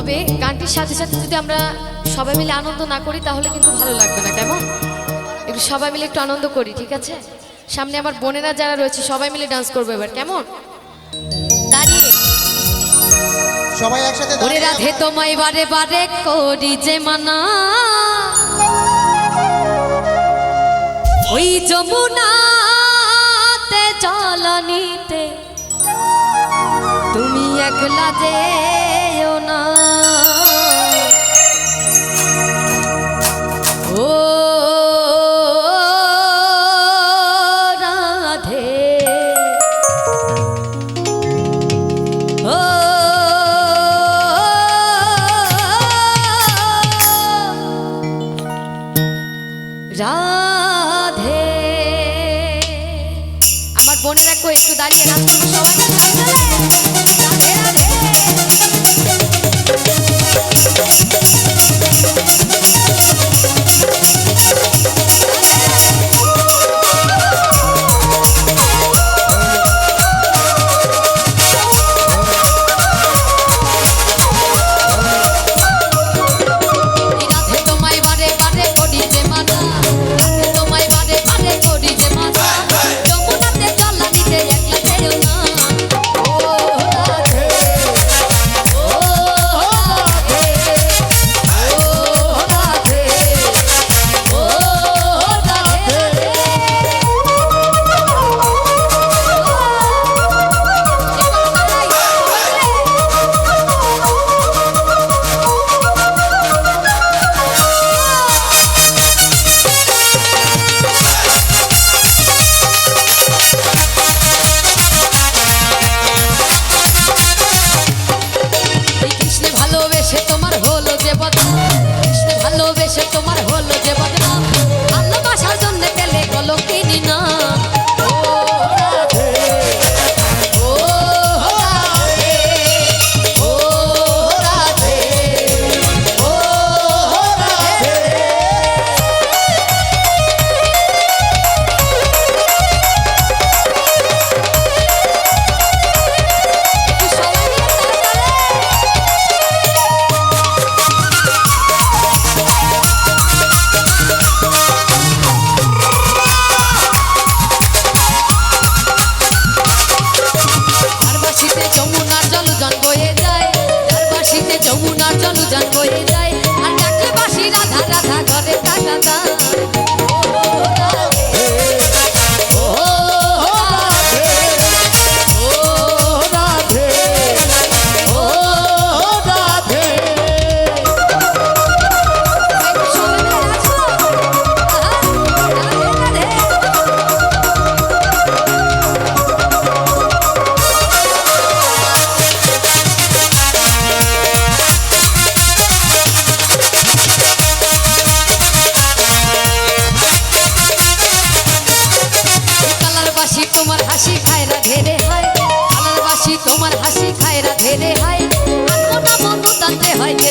তবে গানটির সাথে সাথে যদি আমরা সবাই মিলে আনন্দ না করি তাহলে কিন্তু ভালো লাগবে না কেমন? একটু সবাই মিলে একটু আনন্দ করি ঠিক আছে? সামনে আমার বোনেরা যারা রয়েছে সবাই মিলে ডান্স করব এবার কেমন? দাঁড়িয়ে। সবাই একসাথে বারে বারে করি যে মানা। ওই যমুনাতে জল তুমি একলা যে কই একটু দাঁড়িয়ে নাচ করব সবাই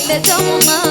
beijou mamãe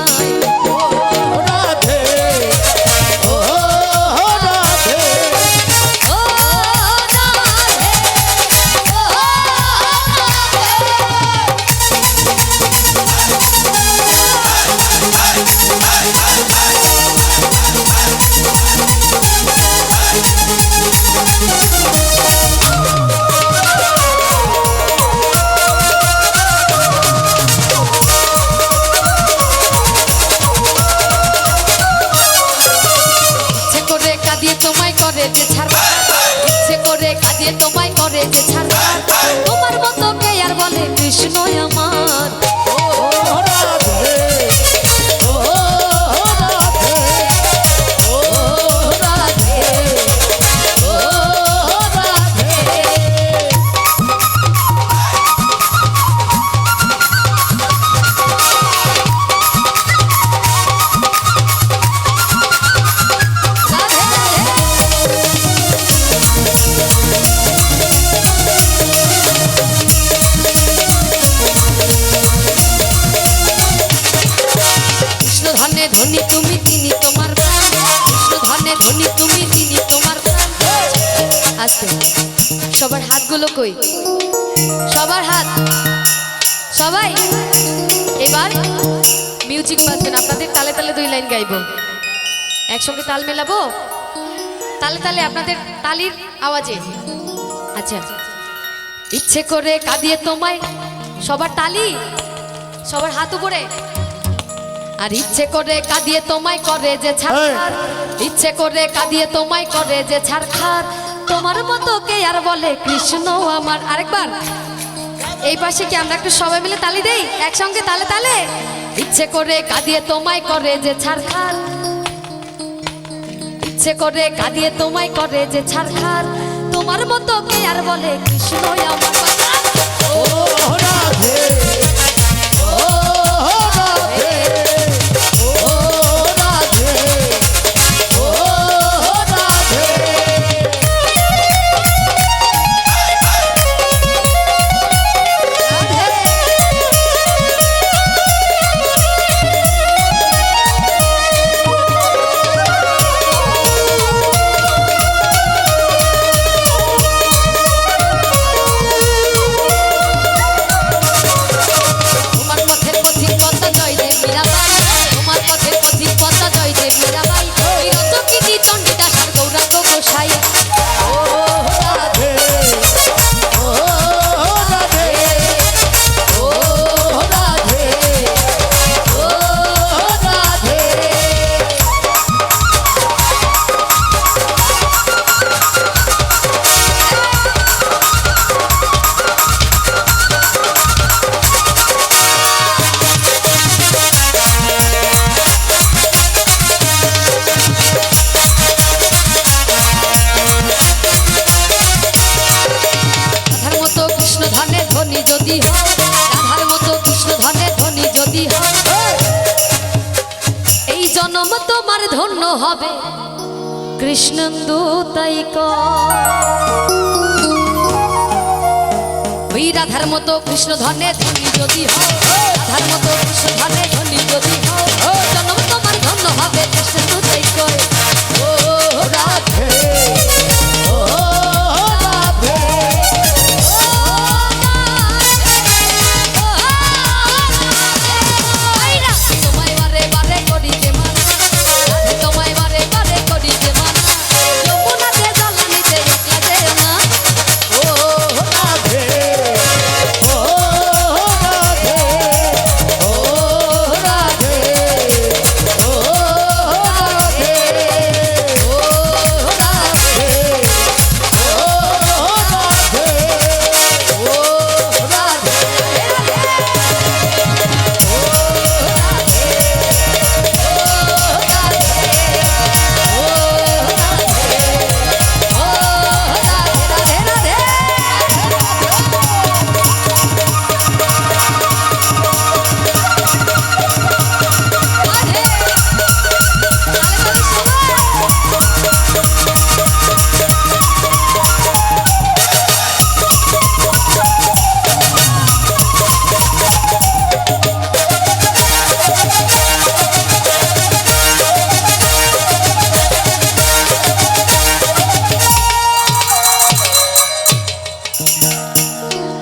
আসতে সবার হাতগুলো কই? সবার হাত। সবাই? এবার মিউজিক বাজবেন আপনাদের তালে তালে দুই লাইন গাইব। একসঙ্গে তাল মেলাবো? তালে তালে আপনাদের তালির আওয়াজে। আচ্ছা। ইচ্ছে করে কাঁদিয়ে তোমায়। সবার তালি? সবার হাত উপরে? আর ইচ্ছে করে কাঁদিয়ে তোমায় করে যে ছাড় ইচ্ছে করে কাঁদিয়ে তোমায় করে যে ছাড় ছাড়খার। তোমার মতো কে আর বলে কৃষ্ণ আমার? আরেকবার। এই পাশে কি আমরা একটু সবাই মিলে তালি দেই? একসঙ্গে তালে তালে? ইচ্ছে করে কাঁদিয়ে তোমায় করে যে ছাড়খার ইচ্ছে করে কাঁদিয়ে তোমায় করে যে ছাড়খার তোমার মতো কে আর বলে কৃষ্ণ আমার? তোমার ধন্য হবে। কৃষ্ণন্দু, তাই ওই রাধার মতো কৃষ্ণ ধনে ধনী যদি হও রাধার মতো কৃষ্ণ ধনে ধনী যদি হও তোমার ধন্য হবে, কৃষ্ণন্দু, তাই কয়